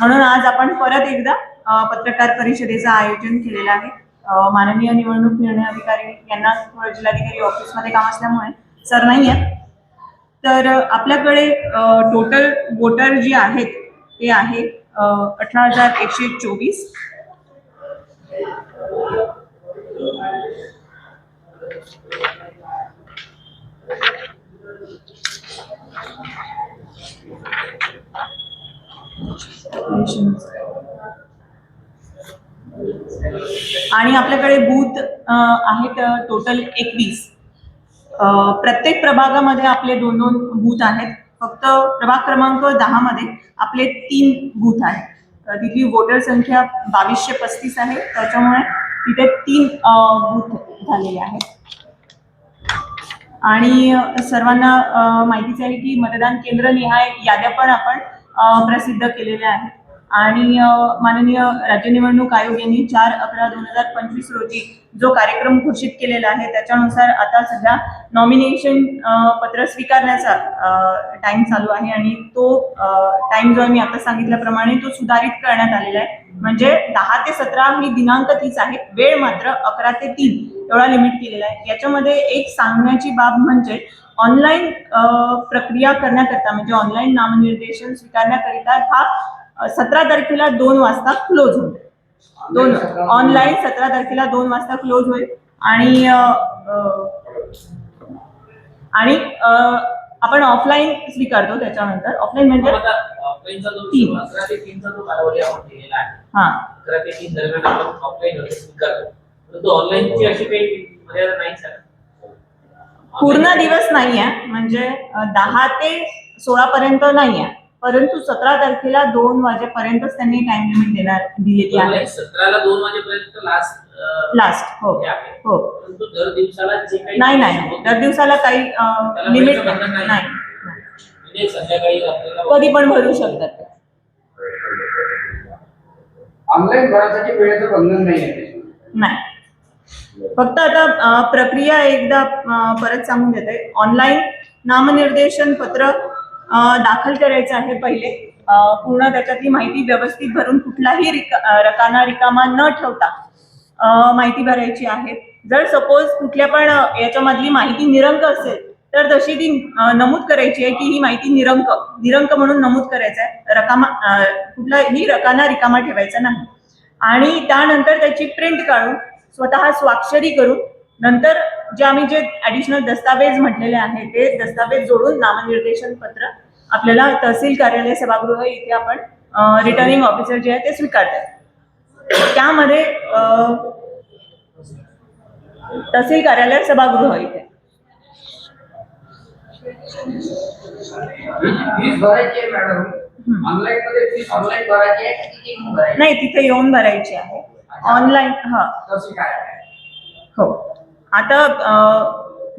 म्हणून आज आपण परत एकदा पत्रकार परिषदेचं आयोजन केलेलं आहे. माननीय निवडणूक निर्णय अधिकारी यांना जिल्हाधिकारी ऑफिसमध्ये काम असल्यामुळे सर नाही आहेत. तर आपल्याकडे टोटल वोटर जे आहेत ते आहे अठरा हजार एकशे चोवीस. आणि आपल्याकडे बूथ आहेत टोटल एकवीस. प्रत्येक प्रभागामध्ये आपले दोन दोन बूथ आहेत. फक्त प्रभाग क्रमांक दहा मध्ये आपले तीन बूथ आहेत. तिथली वोटर संख्या बावीसशे पस्तीस आहे. त्याच्यामुळे तिथे तीन बूथ झालेले आहेत. आणि सर्वांना माहितीच आहे की मतदान केंद्र निहाय याद्या पण आपण प्रसिद्ध केलेले आहेत आणि माननीय राज्य निवडणूक आयोग यांनी चार अकरा दोन हजार पंचवीस रोजी जो कार्यक्रम घोषित केलेला आहे त्याच्यानुसार आता सध्या नॉमिनेशन पत्र स्वीकारण्याचा टाइम चालू आहे आणि तो टाइम जो मी आता सांगितल्याप्रमाणे तो सुधारित करण्यात आलेला आहे. म्हणजे दहा ते सतरा ही दिनांक तीच आहे वेळ मात्र अकरा ते तीन एवढा लिमिट केलेला आहे. याच्यामध्ये एक सांगण्याची बाब म्हणजे ऑनलाईन प्रक्रिया करण्याकरता म्हणजे ऑनलाईन नामनिर्देशन स्वीकारण्याकरिता हा सतरा तारखेला दोन वाजता क्लोज होईल. दोन ऑनलाईन सतरा तारखेला दोन वाजता क्लोज होईल. आणि आणि आपण ऑफलाईन स्वीकारतो त्याच्यानंतर. ऑफलाईन म्हणजे हा. पूर्ण दिवस नाही आहे म्हणजे दहा ते सोळा पर्यंत नाही आहे परंतु सतरा तारखेला दोन वाजेपर्यंतच त्यांनी टाइम लिमिट देणार दिलेली आहे ऑनलाईन सतराला दोन वाजेपर्यंत लास्ट लास्ट हो हो परंतु दर दिवसाला नाही नाही. दर दिवसाला काही लिमिट नाही. नाही म्हणजे कधी पण भरू शकतात. ऑनलाईन भरासाठी वेळेचं बंधन नाही. नाही फक्त आता प्रक्रिया एकदा परत सांगून देते. ऑनलाईन नामनिर्देशन पत्र दाखल करायचं आहे पहिले. पूर्ण त्याच्यातली माहिती व्यवस्थित भरून कुठलाही रिका रकाना रिकामा न ठेवता माहिती भरायची आहे. जर सपोज कुठल्या पण याच्यामधली माहिती निरंक असेल तर तशी ती नमूद करायची आहे की ही माहिती निरंक निरंक म्हणून नमूद करायचं आहे रकामा कुठलाही रकाना रिकामा ठेवायचा नाही. आणि त्यानंतर त्याची प्रिंट काढून स्वतः स्वाक्षरी करून नंतर जे आम्ही जे ऍडिशनल दस्तावेज म्हटलेले आहे ते दस्तावेज जोडून नामनिर्देशन पत्र आपल्याला तहसील कार्यालय सभागृह इथे आपण रिटर्निंग ऑफिसर जे आहे ते स्वीकारतात. त्यामध्ये तहसील कार्यालय सभागृह इथे. नाही तिथे येऊन भरायची आहे. ऑनलाईन हा. हो. आता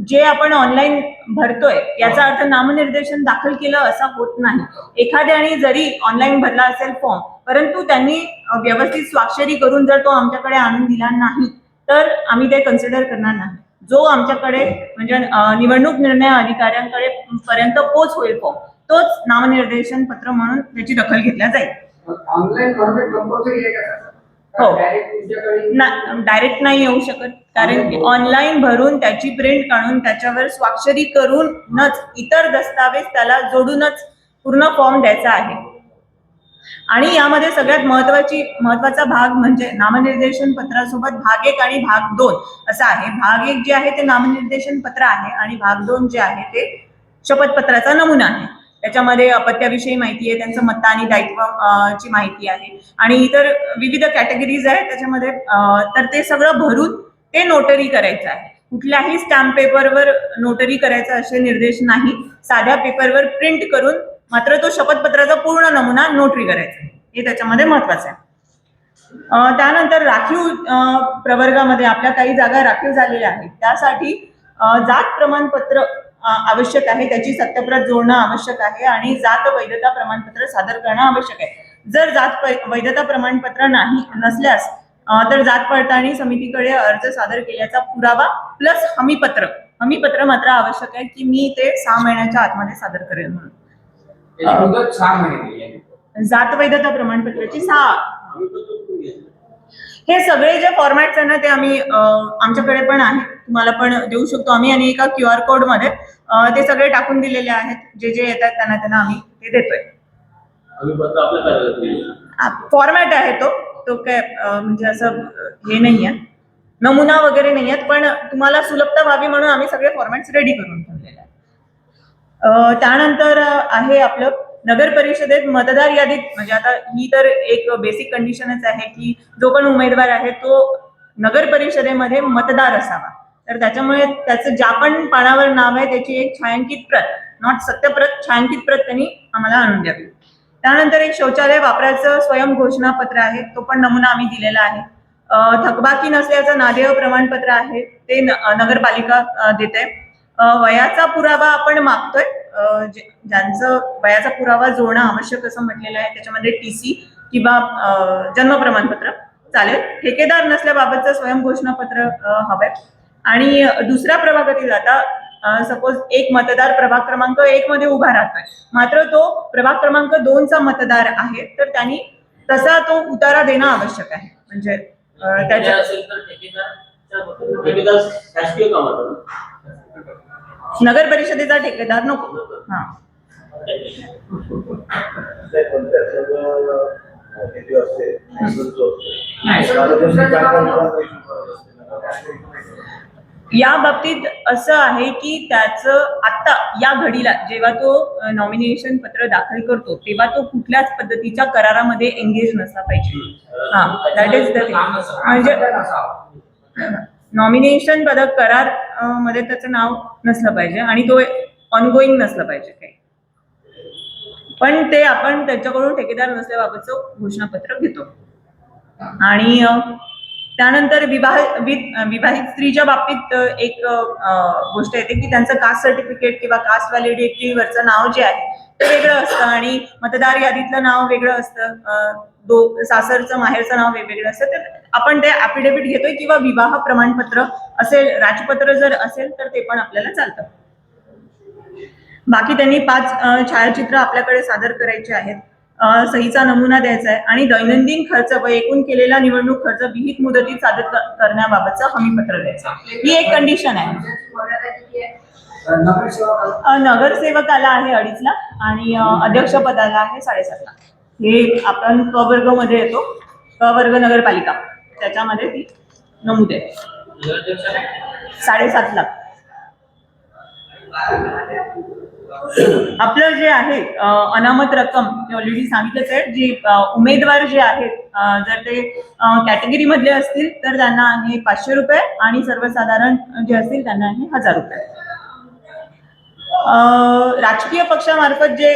जे आपण ऑनलाईन भरतोय याचा अर्थ नामनिर्देशन दाखल केलं असा होत नाही. एखाद्याने जरी ऑनलाईन भरला असेल फॉर्म परंतु त्यांनी व्यवस्थित स्वाक्षरी करून जर तो आमच्याकडे आणून दिला नाही तर आम्ही ते कन्सिडर करणार नाही. जो आमच्याकडे म्हणजे निवडणूक निर्णय अधिकाऱ्यांकडे पर्यंत पोच होईल फॉर्म तोच नामनिर्देशन पत्र म्हणून त्याची दखल घेतल्या जाईल. हो. डायरेक्ट नाही येऊ शकत कारण की ऑनलाईन भरून त्याची प्रिंट काढून त्याच्यावर स्वाक्षरी करूनच इतर दस्तावेज त्याला जोडूनच पूर्ण फॉर्म द्यायचा आहे. आणि यामध्ये सगळ्यात महत्वाची महत्त्वाचा भाग म्हणजे नामनिर्देशन पत्रासोबत भाग एक आणि भाग दोन असा आहे. भाग एक जे आहे ते नामनिर्देशन पत्र आहे आणि भाग दोन जे आहे ते शपथपत्राचा नमुना आहे. त्याच्यामध्ये अपत्याविषयी माहिती आहे त्यांचं मत आणि दायित्व ची माहिती आहे. आणि इतर विविध कॅटेगरीज आहेत त्याच्यामध्ये तर ते सगळं भरून ते नोटरी करायचं आहे. कुठल्याही स्टॅम्प पेपरवर नोटरी करायचा असे निर्देश नाही. साध्या पेपरवर प्रिंट करून मात्र तो शपथपत्राचा पूर्ण नमुना नोटरी करायचा हे त्याच्यामध्ये महत्वाचं आहे. त्यानंतर राखीव प्रवर्गामध्ये आपल्या काही जागा राखीव झालेल्या आहेत. त्यासाठी जात प्रमाणपत्र आवश्यक आहे त्याची सत्यप्रत जोडणं आवश्यक आहे आणि जात वैधता प्रमाणपत्र सादर करणं आवश्यक आहे. जर जात वैधता प्रमाणपत्र नाही नसल्यास तर जात पडताळणी समितीकडे अर्ज सादर केल्याचा पुरावा प्लस हमीपत्र. हमीपत्र मात्र आवश्यक आहे की मी ते सहा महिन्याच्या आतमध्ये सादर करेल म्हणून. जात वैधता प्रमाणपत्राची सहा. हे सगळे जे फॉर्मॅट्स आहे ना ते आम्ही आमच्याकडे पण आहे तुम्हाला पण देऊ शकतो. आम्ही आणि एका क्यू आर कोडमध्ये ते सगळे टाकून दिलेले आहेत. जे जे येतात त्यांना त्यांना आम्ही ते देतोय. फॉर्मॅट आहे तो. तो काय म्हणजे असं हे नाही आहे नमुना वगैरे नाही आहेत पण तुम्हाला सुलभता व्हावी म्हणून आम्ही सगळे फॉर्मॅट्स रेडी करून ठेवलेले आहेत. त्यानंतर आहे आपलं नगर परिषदेत मतदार यादीत म्हणजे आता ही तर एक बेसिक कंडिशनच आहे की जो पण उमेदवार आहे तो नगर परिषदेमध्ये मतदार असावा. तर त्याच्यामुळे त्याचं ज्या पण पानावर नाव आहे त्याची एक छायांकित प्रत नॉट सत्यप्रत छायांकित प्रत त्यांनी आम्हाला आणून द्यावी. त्यानंतर एक शौचालय वापरायचं स्वयं घोषणापत्र आहे तो पण नमुना आम्ही दिलेला आहे. थकबाकी नसल्याचं नादेय प्रमाणपत्र आहे ते नगरपालिका देते वयाचा पुरावा आपण मागतोय ज्यांचं वयाचा पुरावा जोडणं आवश्यक असं म्हटलेलं आहे त्याच्यामध्ये टी सी किंवा जन्म प्रमाणपत्र चालेल. ठेकेदार नसल्याबाबतचं स्वयं घोषणापत्र हवंय. आणि दुसऱ्या प्रभागातील आता सपोज एक मतदार प्रभाग क्रमांक एक मध्ये उभा राहतोय. मात्र तो प्रभाग क्रमांक दोनचा मतदार आहे तर त्यांनी तसा तो उतारा देणं आवश्यक आहे. म्हणजे त्याच्या नगर परिषदेचा ठेकेदार नको. हा. या बाबतीत असं आहे की त्याचं आता या घडीला जेव्हा तो नॉमिनेशन पत्र दाखल करतो तेव्हा तो कुठल्याच पद्धतीच्या करारामध्ये एंगेज नसला पाहिजे. हा दॅट इज द. म्हणजे. नॉमिनेशन पदक करारमध्ये त्याचं नाव नसलं पाहिजे आणि तो ऑनगोईंग नसलं पाहिजे काही. पण ते आपण त्याच्याकडून ठेकेदार नसल्याबाबतचं घोषणापत्र घेतो. आणि त्यानंतर विवाह विवाहित स्त्रीच्या बाबतीत एक गोष्ट येते की त्यांचं कास्ट सर्टिफिकेट किंवा कास्ट व्हॅलिडिटीवरचं नाव जे आहे ते वेगळं असतं आणि मतदार यादीतलं नाव वेगळं असतं. दो सासरचं माहेरचं नाव वेगवेगळं असतं. तर आपण ते ऍफिडेव्हिट घेतोय किंवा विवाह प्रमाणपत्र असेल राजपत्र जर असेल तर ते पण आपल्याला चालतं. बाकी त्यांनी पाच छायाचित्र आपल्याकडे सादर करायचे आहेत. सहीचा नमुना द्यायचा आहे आणि दैनंदिन खर्च व एकूण केलेला निवडणूक खर्च विहित मुदतीत सादर करण्याबाबतचं हमीपत्र द्यायचं. ही एक कंडिशन आहे? नगरसेवकाला? आहे अडीचला आणि अं, अध्यक्षपदाला आहे साडेसातला हे आपण क वर्गमध्ये येतो. क वर्ग नगरपालिका. त्याच्यामध्ये ती नमूद आहे. नगराध्यक्ष साडेसातला आपलं जे आहे अनामत रक्कम मी ऑलरेडी सांगितलंच आहे जी उमेदवार जे आहेत जर ते कॅटेगरी मधले असतील तर त्यांना आहे पाचशे रुपये आणि सर्वसाधारण जे असतील त्यांना आहे हजार रुपये. राजकीय पक्षामार्फत जे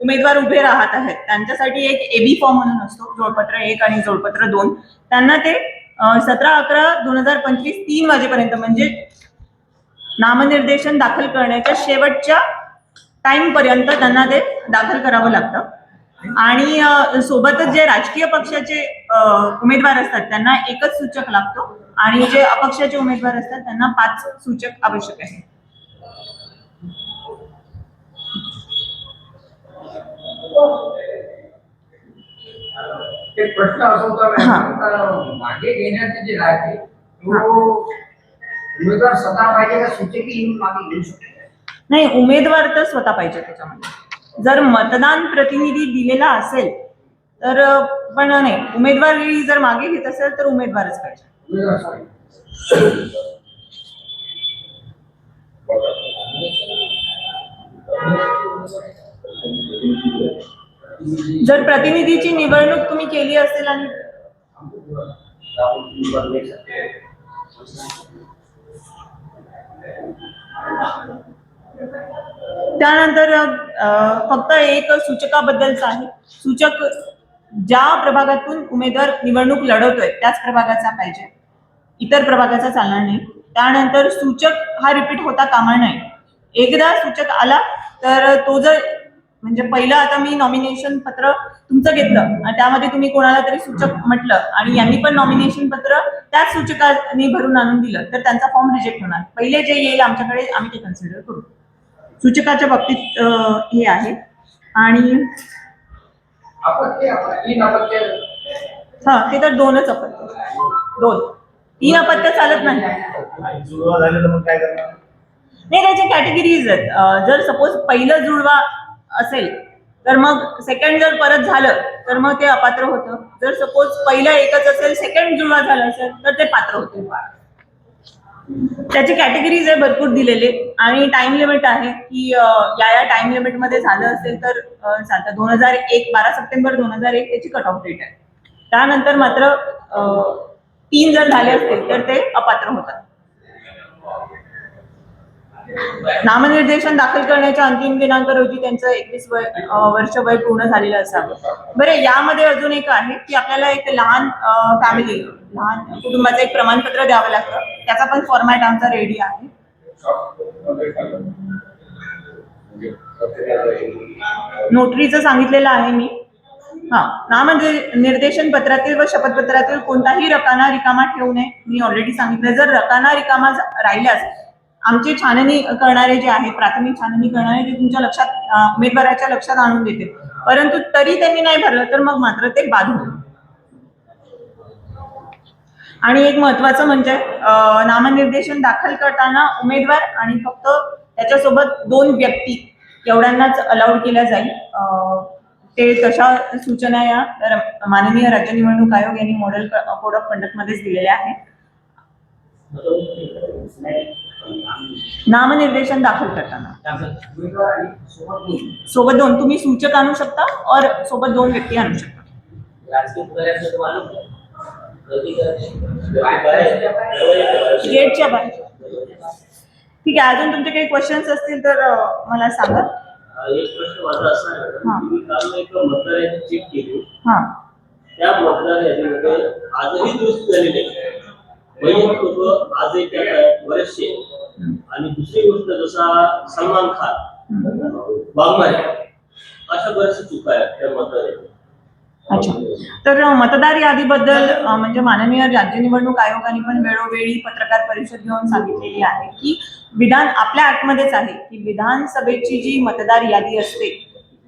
उमेदवार उभे राहत आहेत त्यांच्यासाठी एक एबी फॉर्म म्हणून असतो जोडपत्र एक आणि जोडपत्र दोन. त्यांना ते सतरा अकरा दोन हजार पंचवीस तीन वाजेपर्यंत म्हणजे नामनिर्देशन दाखल करण्याच्या शेवटच्या टाइम पर्यंत त्यांना ते दाखल करावं लागतं. आणि सोबतच जे राजकीय पक्षाचे उमेदवार असतात त्यांना एकच सूचक लागतो. आणि जे अपक्षाचे उमेदवार असतात त्यांना पाच सूचक आवश्यक आहे एक प्रश्न असा होता मागे घेण्याचे जे आहे तो उमेदवार स्वतः पाहिजे का सूचकी येऊन मागे घेऊ शकतो? नाही उमेदवार तर स्वतः पाहिजे त्याच्यामध्ये. जर मतदान प्रतिनिधी दिलेला असेल तर पण नाही उमेदवारी जर मागे घेत असेल तर उमेदवारच पाहिजे. उमेदवार पाहिजे. जर प्रतिनिधीची निवडणूक तुम्ही केली असेल आणि त्यानंतर फक्त एक सूचकाबद्दलच आहे. सूचक ज्या प्रभागातून उमेदवार निवडणूक लढवतोय त्याच प्रभागाचा पाहिजे. इतर प्रभागाचा चालणार नाही. त्यानंतर सूचक हा रिपीट होता कामा नये. एकदा सूचक आला तर तो जर म्हणजे पहिलं आता मी नॉमिनेशन पत्र तुमचं घेतलं. आणि त्यामध्ये तुम्ही कोणाला तरी सूचक म्हटलं. आणि यांनी पण नॉमिनेशन पत्र त्याच सूचकांनी भरून आणून दिलं. तर त्यांचा फॉर्म रिजेक्ट होणार. पहिले जे येईल आमच्याकडे आम्ही ते कन्सिडर करू. सूचकाच्या बाबतीत हे आहे. आणि हा ते तर दोनच अपत्य. दोन. तीन अपत्य चालत नाही. नाही त्याचे कॅटेगरीज आहेत. जर सपोज पहिलं जुळवा असेल तर मग सेकंड जर परत झालं तर मग ते अपात्र होतं. जर सपोज पहिलं एकच असेल सेकंड जुळा झाला असेल तर ते पात्र होते. त्याची कॅटेगरीज आहे भरपूर दिलेले. आणि टाइम लिमिट आहे की या या टाइम लिमिटमध्ये झालं असेल तर चालतं दोन हजार एक बारा सप्टेंबर दोन हजार एक त्याची कट ऑफ डेट आहे. त्यानंतर मात्र तीन जर झाले असतील तर ते अपात्र होतात. नामनिर्देशन दाखल करण्याच्या अंतिम दिनांक रोजी त्यांचं एकवीस वय वर्ष वय पूर्ण झालेलं असावं. बरं यामध्ये अजून एक आहे की आपल्याला एक लहान फॅमिली लहान कुटुंबाचं एक प्रमाणपत्र द्यावं लागतं. त्याचा पण फॉर्मॅट आमचा रेडी आहे. नोटरीचं सांगितलेलं आहे मी. हा नाम निर्देशन पत्रातील व शपथपत्रातील कोणताही रकाना रिकामा ठेवू नये. मी ऑलरेडी सांगितलं. जर रकाना रिकामा राहिल्यास आमचे छाननी करणारे जे आहे प्राथमिक छाननी करणारे ते तुमच्या लक्षात उमेदवाराच्या लक्षात आणून देते. परंतु तरी त्यांनी नाही भरलं तर मग मात्र ते बाद होईल आणि एक महत्वाचं म्हणजे नामनिर्देशन दाखल करताना उमेदवार आणि फक्त त्याच्यासोबत दोन व्यक्ती एवढ्यांनाच अलाउड केल्या जाईल. ते तशा सूचना या माननीय राज्य निवडणूक आयोग यांनी मॉडेल कोड ऑफ कंडक्ट मध्येच दिलेल्या आहेत. नामनिर्देशन दाखल करताना. सोबत दोन. तुम्ही सूचक आणू शकता और सोबत दोन व्यक्ती आणू शकता. गेटच्या बाहेर. ठीक आहे अजून तुमचे काही क्वेश्चन्स असतील तर मला सांगा. एक प्रश्न माझा असा आहे काल एक मतदार यादी चेक केली त्या मतदार यादीमध्ये आजही दुरुस्त झालेली आहे वैयक्तिक आजही त्यात बरेचसे आणि दुसरी गोष्ट जसा सलमान खान वाघमारे अशा बऱ्याचशा चुका आहेत त्या मतदार. अच्छा. तर मतदार यादीबद्दल म्हणजे माननीय राज्य निवडणूक आयोगाने पण वेळोवेळी पत्रकार परिषद घेऊन सांगितलेली आहे की विधान आपल्या ऍक्टमध्येच आहे की विधानसभेची जी मतदार यादी असते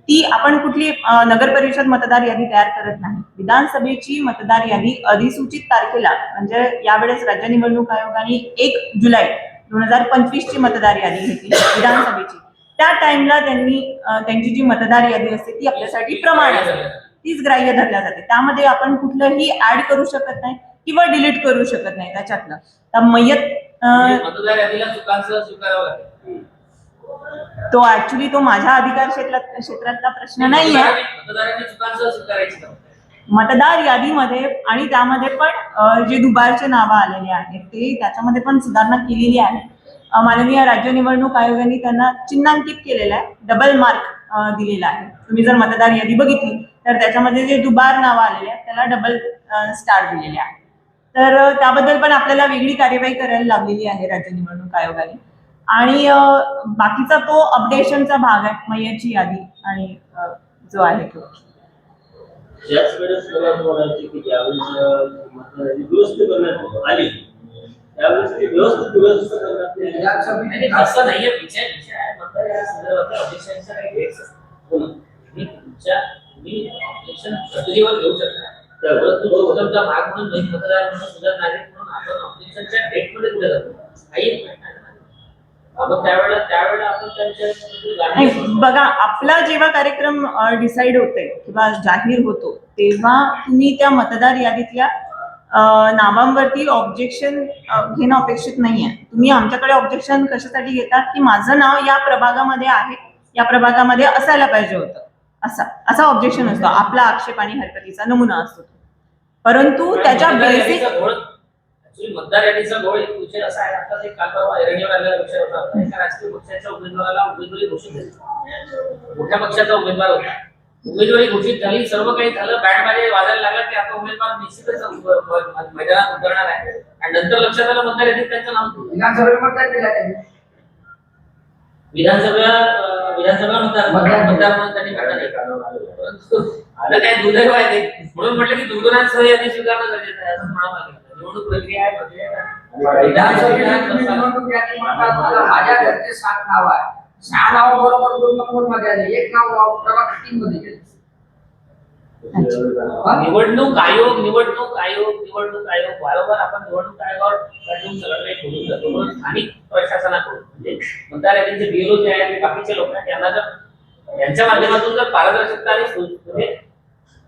ती आपण कुठली नगर परिषद मतदार यादी तयार करत नाही. विधानसभेची मतदार यादी अधिसूचित तारखेला म्हणजे यावेळेस राज्य निवडणूक आयोगाने एक जुलै दोन हजार पंचवीस ची मतदार यादी घेतली विधानसभेची. त्या टाइमला त्यांनी त्यांची जी मतदार यादी असते ती आपल्यासाठी प्रमाण असते. तीच ग्राह्य धरल्या जाते. त्यामध्ये आपण कुठलंही ऍड करू शकत नाही किंवा डिलीट करू शकत नाही त्याच्यातलं तर मयत म्हणजे तो ऍक्च्युली तो माझ्या अधिकार क्षेत्रात क्षेत्रातला प्रश्न नाही आहे मतदार यादीमध्ये आणि त्यामध्ये पण जे दुबारचे नावं आलेले आहेत ते त्याच्यामध्ये पण सुधारणा केलेली आहे. माननीय राज्य निवडणूक आयोगाने त्यांना चिन्हांकित केलेलं आहे डबल मार्क दिलेला आहे. तुम्ही जर मतदार यादी बघितली तर त्याच्यामध्ये जे दुबार नावं आलेले आहेत त्याला डबल स्टार दिलेले आहे. तर त्याबद्दल पण आपल्याला वेगळी कार्यवाही करायला लावलेली आहे राज्य निवडणूक आयोगाने. आणि बाकीचा तो अपडेशनचा भाग आहे मय्याची यादी आणि जो आहे तो. ज्याच वेळेस मला असं म्हणायचे की ज्यावेळेस दुरुस्त करण्यात आली त्यावेळेस ती व्यवस्थित दुरुस्त करण्यात आली. या असं नाहीये विचार विचार आहे संदर्भातल्या काही असतात हो मी तुमच्या मी ऑब्जेक्शन पद्धतीवर घेऊ शकता. परंतु लोकसभेचा भाग म्हणून नवीन मतदार म्हणून सुधार नागरिक म्हणून आपण ऑब्जेक्शनच्या डेटमध्ये दिलं जातो काही बघा आपला जेव्हा कार्यक्रम डिसाईड होते किंवा जाहीर होतो तेव्हा तुम्ही त्या मतदार यादीतल्या नावांवरती ऑब्जेक्शन घेणं अपेक्षित नाहीये. तुम्ही आमच्याकडे ऑब्जेक्शन कशासाठी घेतात की माझं नाव या प्रभागामध्ये आहे या प्रभागामध्ये असायला पाहिजे होतं. असा असा ऑब्जेक्शन असतो. आपला आक्षेप आणि हरकतीचा नमुना असतो परंतु त्याच्या बेसिक मतदार यादीचा घोळ एक विषय असा आहे आता काल परवा एरंडीवर आलेला विषय होता. एका राजकीय पक्षाच्या उमेदवाराला उमेदवारी घोषित झाली. मोठ्या पक्षाचा उमेदवार होता. उमेदवारी घोषित झाली. सर्व काही झालं. बँडमध्ये वाजायला लागला की आता उमेदवार निश्चितच मैदानात उतरणार आहे. आणि नंतर लक्षात आलं मतदार यादीत त्यांचं नाव त्यांनी विधानसभा विधानसभा मतदार मतदार. मतदार म्हणून त्यांनी काढलं नाही परंतु आता काय दुर्दैव आहे म्हणून म्हटलं की दुर्गुणांसह यादी स्वीकारणं गरजेचं आहे. असं म्हणावं लागेल. निवडणूक प्रक्रिया आहे माझ्या घरचे सात नाव आहे सहा नाव बरोबर दोन नंबरमध्ये आले एक नाव नाव प्रभाग तीन मध्ये गेले? निवडणूक आयोग निवडणूक आयोग निवडणूक आयोग. वारंवार आपण निवडणूक आयोगावर कंटिन्यू सगळं काही बोलून जातो. म्हणून स्थानिक प्रशासनाकडून. म्हणजे मतदार यादीचे बीएलओ जे आहेत बाकीचे लोक आहेत त्यांना जर यांच्या माध्यमातून जर पारदर्शकता आणि म्हणजे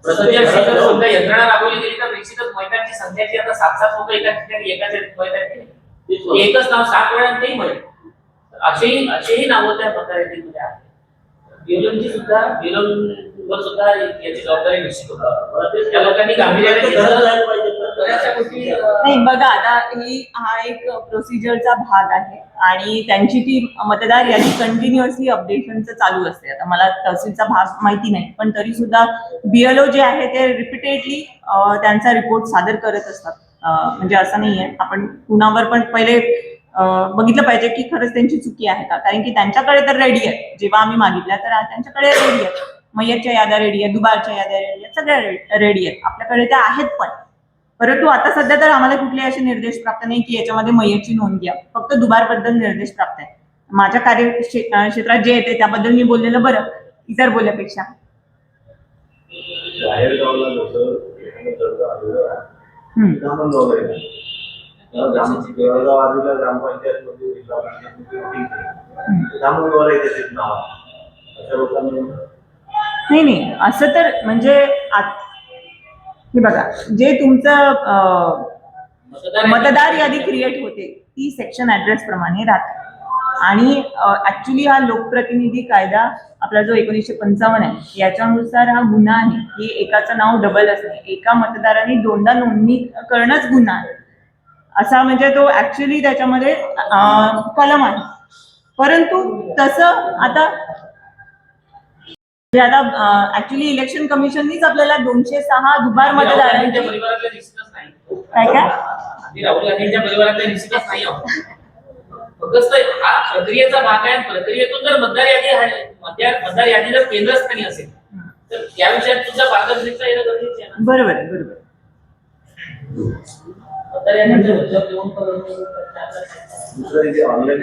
यंत्रणा राबवली गेली तर निश्चितच महिलांची संख्या जी आता सात सात लोक एका ठिकाणी एकाच महिला एकच नाव सात वेळा नाही मिळेल असेही असेही नावं त्या मतदार यादीमध्ये आहेत. बिलोनची सुद्धा बिलोनवर सुद्धा याची जबाबदारी निश्चित होता. त्या लोकांनी गांभीर्याने घेतलं नाही बघा आता ही हा एक प्रोसिजरचा भाग आहे आणि त्यांची ती मतदार यादी कंटिन्युअसली अपडेशनचं चालू असते. आता मला तहसीलचा भाग माहिती नाही पण तरी सुद्धा बीएलओ जे आहे ते रिपीटेडली त्यांचा रिपोर्ट सादर करत असतात. म्हणजे असं नाही आहे आपण कुणावर पण पहिले बघितलं पाहिजे की खरंच त्यांची चुकी आहे का? कारण की त्यांच्याकडे तर रेडी आहे. जेव्हा आम्ही मागितल्या तर त्यांच्याकडे रेडी आहे. मय्यतच्या याद्या रेडी आहे दुबारच्या याद्या रेडी आहेत सगळ्या रेडी आहेत. आपल्याकडे त्या आहेत पण. परंतु आता सध्या तर आम्हाला कुठलेही असे निर्देश प्राप्त नाही की याच्यामध्ये मयतची नोंद घ्या. फक्त दुबारबद्दल निर्देश प्राप्त आहे. माझ्या कार्य क्षेत्रात जे येते त्याबद्दल मी बोललेलं बरं इतर बोलल्यापेक्षा नाही. नाही. असं तर म्हणजे हे बघा जे तुमचं मतदार यादी क्रिएट होते. ती सेक्शन ऍड्रेस प्रमाणे राहते. आणि ऍक्च्युली हा लोकप्रतिनिधी कायदा आपला जो एकोणीसशे पंचावन्न आहे याच्यानुसार हा गुन्हा आहे की एकाचं नाव डबल असणे एका मतदाराने दोनदा नोंदणी करणंच गुन्हा आहे. असा म्हणजे तो ऍक्च्युली त्याच्यामध्ये कलम आहे. परंतु तसं आता आता ऍक्च्युली इलेक्शन कमिशननीच आपल्याला दोनशे सहा दुबार परिवारातल्या निश्चितच नाही. काय काय? राहुल गांधींच्या परिवारातल्या निश्चितच नाही आहोत फक्त हा प्रक्रियेचा भाग आहे प्रक्रियेतून जर मतदार यादी आहे- मतदार यादी जर केंद्रस्थानी असेल तर या विषयात तुमचा पारदर्शकता येणं गरजेचं आहे ना? बरोबर बरोबर. मतदार यादीच्या वरच्यावर येऊन परत दुसरं जे ऑनलाईन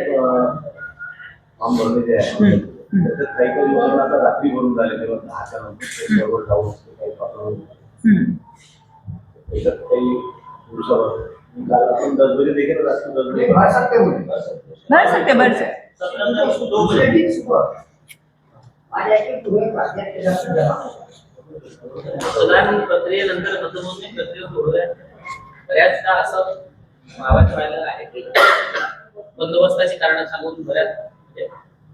फॉर्म आहे. त्याच्यात काही काही लोकांना आता रात्री भरून झाले तेव्हा दहाच्या नंतर जाऊन असते काही प्रॉब्लेम. त्याच्यात काही दिवसावर काल आपण दस बजे देखील रात्री दस बजे भर सकते हो भर सकते भर सकते दूसरे दिन सुबह माझ्या इथे तुम्ही प्राध्यापक जास्त जमा. मतदान प्रक्रियेनंतर मतमोजणी प्रक्रिया सोडल्या बऱ्याचदा असं व्हायला आहे की बंदोबस्ताची कारण सांगून बऱ्याच म्हणजे,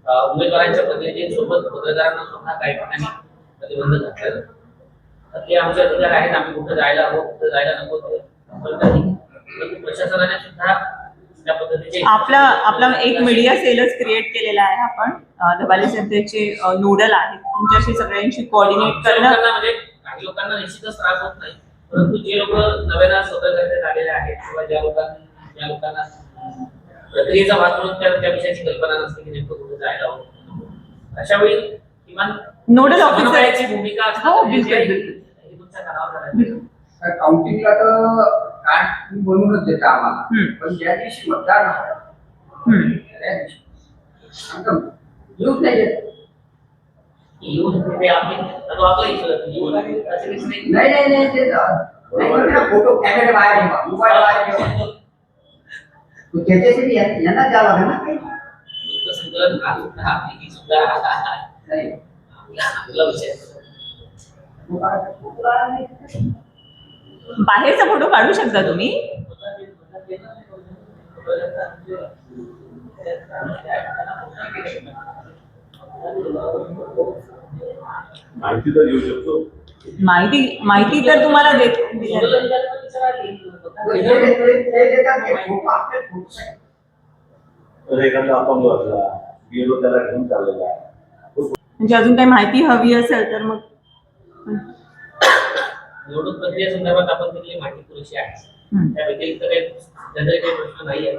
उमेदवारांच्या प्रतिनिधींसोबत पत्रकारांना सुद्धा काही ठिकाणी प्रतिबंध घातला जातो. ते आमचे अधिकार आहेत आम्ही कुठं जायला हवं कुठं जायला नको ते. परंतु प्रशासनाने सुद्धा आपला आपला एक मीडिया सेलच क्रिएट केलेला आहे आपण धबाले सध्याचे नोडल आहेत तुमच्याशी सगळ्यांशी कोऑर्डिनेट करणं म्हणजे काही लोकांना निश्चितच त्रास होत नाही परंतु जे लोक नव्यानं स्वतः आलेले आहेत किंवा ज्या लोकांना ज्या लोकांना प्रक्रियेचा भाग म्हणून त्या विषयाची कल्पना नसते की नेमकं कुठे जायला हवं अशा वेळी किमान नोडल ऑफिसर समन्वयाची भूमिका हो. बिलकुल. हे काउंटिंगला तर कार्ड तुम्ही बनवूनच देता आम्हाला. पण ज्या दिवशी मतदान आहे हम्म. त्या दिवशी येऊच नाही. येऊन ते तो आपला नाही. नाही नाही नाही ते फोटो कॅमेरे बाहेर मोबाईल बाहेर त्याच्यासाठी यांना द्यावं लागेल ना काही. बाहेरचा फोटो काढू शकता तुम्ही? माहिती तर घेऊ शकतो. माहिती माहिती तर तुम्हाला देत एखादा अपंग असला त्याला घेऊन चाललेला आहे म्हणजे अजून काही माहिती हवी असेल तर मग. निवडणूक प्रक्रिये संदर्भात आपण दिलेली माहिती पुरेशी आहे. त्या व्यतिरिक्त काही जनरल काही प्रश्न नाही आहे.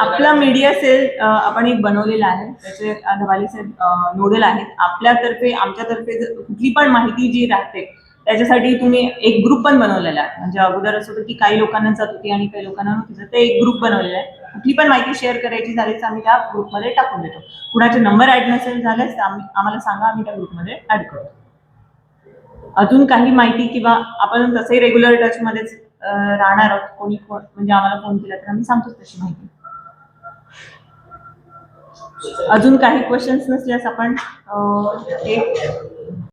आपला मीडिया सेल आपण एक बनवलेला आहे. त्याचे धवाले साहेब नोडल आहेत. आपल्यातर्फे आमच्यातर्फे कुठली पण माहिती जी राहते त्याच्यासाठी तुम्ही एक ग्रुप पण बनवलेला आहे. म्हणजे अगोदर असं होतं की काही लोकांना जात होती आणि काही लोकांना नव्हती ते एक ग्रुप बनवलेला आहे. कुठली पण माहिती शेअर करायची झाली तर आम्ही त्या ग्रुपमध्ये टाकून देतो. कुणाचे नंबर ऍड नसेल झाल्यास आम्ही आम्हाला सांगा आम्ही त्या ग्रुपमध्ये ऍड करतो. अजून काही माहिती किंवा आपण तसंही रेग्युलर टचमध्येच राहणार आहोत. कोणी कोण म्हणजे आम्हाला फोन केला तर आम्ही सांगतोच तशी माहिती. अजून काही क्वेश्चन्स नसल्यास आपण एक